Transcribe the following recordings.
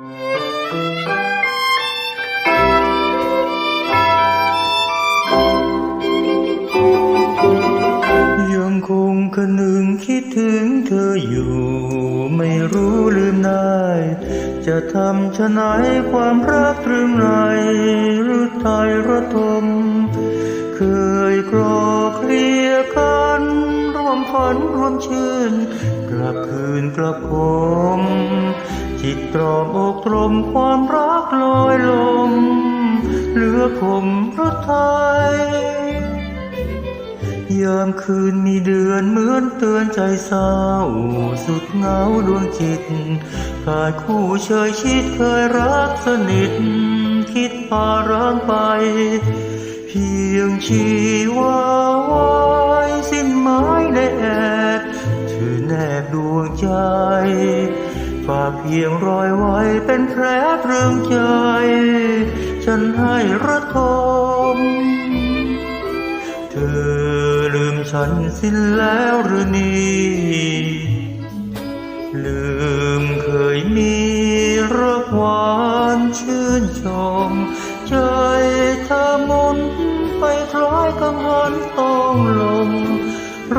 ยังคงคะนึงคิดถึงเธออยู่ ไม่รู้ลืมได้ จะทำชะไหนความรักตรึงไรหรือไทยระทม เคยกรอเคลียกันร่วมฝันร่วมชื่น กลับคืนกลับคม จิตตรอบอกตรมความรักลอยลมเหลือคมพระไทยยามคืนมีเดือนเหมือนเตือนใจเศร้า สุดเหงาดวงจิตขาดคู่เชยชิดเคยรักสนิท คิดพาร้างไป เพียงชีวาวายสิ้นไม้ในแอบถือแนบดวงใจ ฝากเพียงรอยไว้เป็นแผลเรืองใจ ฉันให้ระทม เธอลืมฉันสิ้นแล้วหรือนี่ลืมเคยมีรักหวานชื่นชม ใจเธอมุนไปคล้ายกังหันต้องลม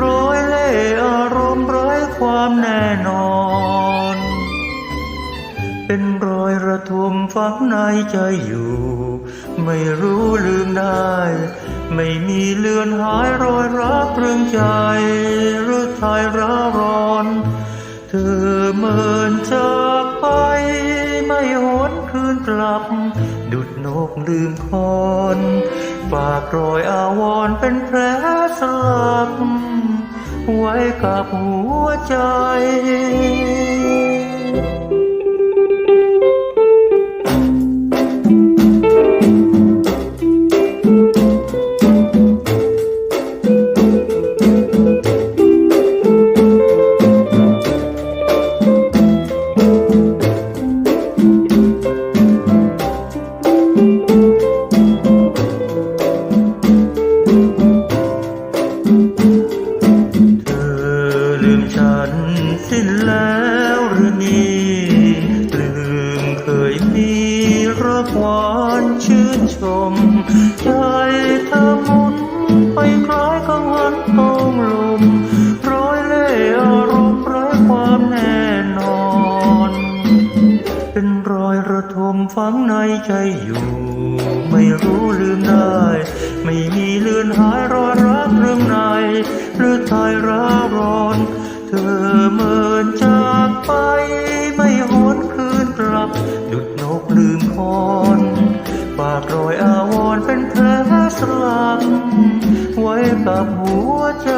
ร้อยเล่ เป็นรอยระทมฝังในใจอยู่ ไม่รู้ลืมได้ ไม่มีเลือนหายรอยรักเรื่องใจหรือทายร้าร้อน เธอเมินจากไป ไม่หวนคืนกลับ ดุดนกลืมคอนฝากรอยอาวรเป็นแผลสลักไว้กับหัวใจ ฉันสิ้นแล้วหรือนี่ลืมเคยมีรักหวานชื่นชม ใจเธอหมุนไปคล้ายกังหันตองลมร้อยเล่อารมณ์ร้ความแน่นอน เป็นรอยระทมฝังในใจอยู่ ไม่รู้ลืมได้ ไม่มีเลือนหายรอยรักเรื่องในหรือทายร้า ฝากรอยอาวรณ์เป็นแผลสลักไว้กับหัวใจ